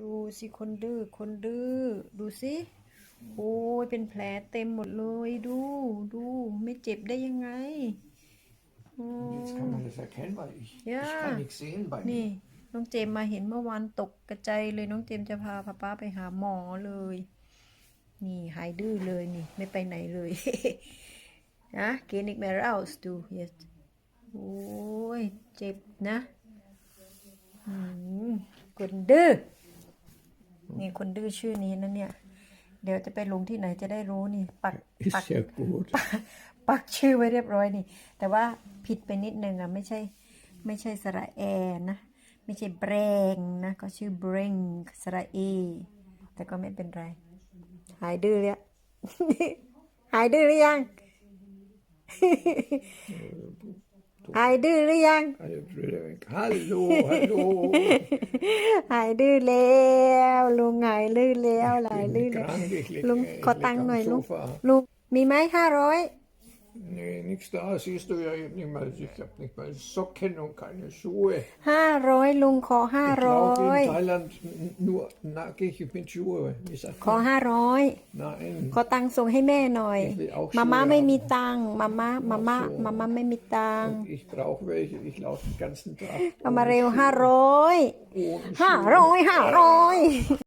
ดูสิคนดื้อคนดื้อดูสิโอ้ยเป็นแผลเต็มหมดเลยดูดูไม่เจ็บได้ยังไงโอ้ Jetzt kann man das erkennen, weil ich, Ja. ich kann nichts sehen bei นี่ mir. น้องเจมมาเห็นเมื่อวานตกกระจายเลยน้องเจมจะพาป้าป้าไปหาหมอเลย นี่หายดื้อเลยนี่ ไม่ไปไหนเลย นะเกนิกแมราสดู yes โอ้ย เจ็บนะ อืมคนดื้อ นี่คนดื้อชื่อนี้นะเนี่ย เดี๋ยวจะไปลงที่ไหนจะได้รู้นี่ ปักปัก Ist ja gut. ปักชื่อไว้เรียบร้อยนี่ แต่ว่าผิดไปนิดนึงอะไม่ใช่ไม่ใช่สระแอนะ ไม่ใช่แบรงนะก็ชื่อเบรงสระเอ แต่ก็ไม่เป็นไร หายดื้อแล้ว หายดื้อหรือยัง หายดื้อหรือยัง Hallo, hallo. หายดื้อแล้วลุงหายดื้อแล้วหายดื้อ bin แล้ว krank, ich lieg, ลุง ich ขอ lieg ตังค์หน่อย am ลุง Sofa. ลุงมีไหมห้าร้อย Nee, nichts da, siehst du ja eben nicht mal. Ich habe nicht mal Socken und keine Schuhe. ห้าร้อยลุงขอห้า Ich ร้อ laufe ย in Thailand n- nur nackig mit Schuhe. Wie sagt ขอ man? ห้าร้อย Nein. ขอตังค์ส่งให้แม่หน่อย Ich will auch มาม่า Schuhe ไม่ haben. มีตังค์มาม่ามาม่า Ach so. มาม่าไม่มีตังค์ Ich brauche welche. Ich laufe den ganzen Tag. เอามา ohne เร็ว Schuhe. ห้าร้อย Ohne ห้า Schuhe. ร้อยห้าร้อย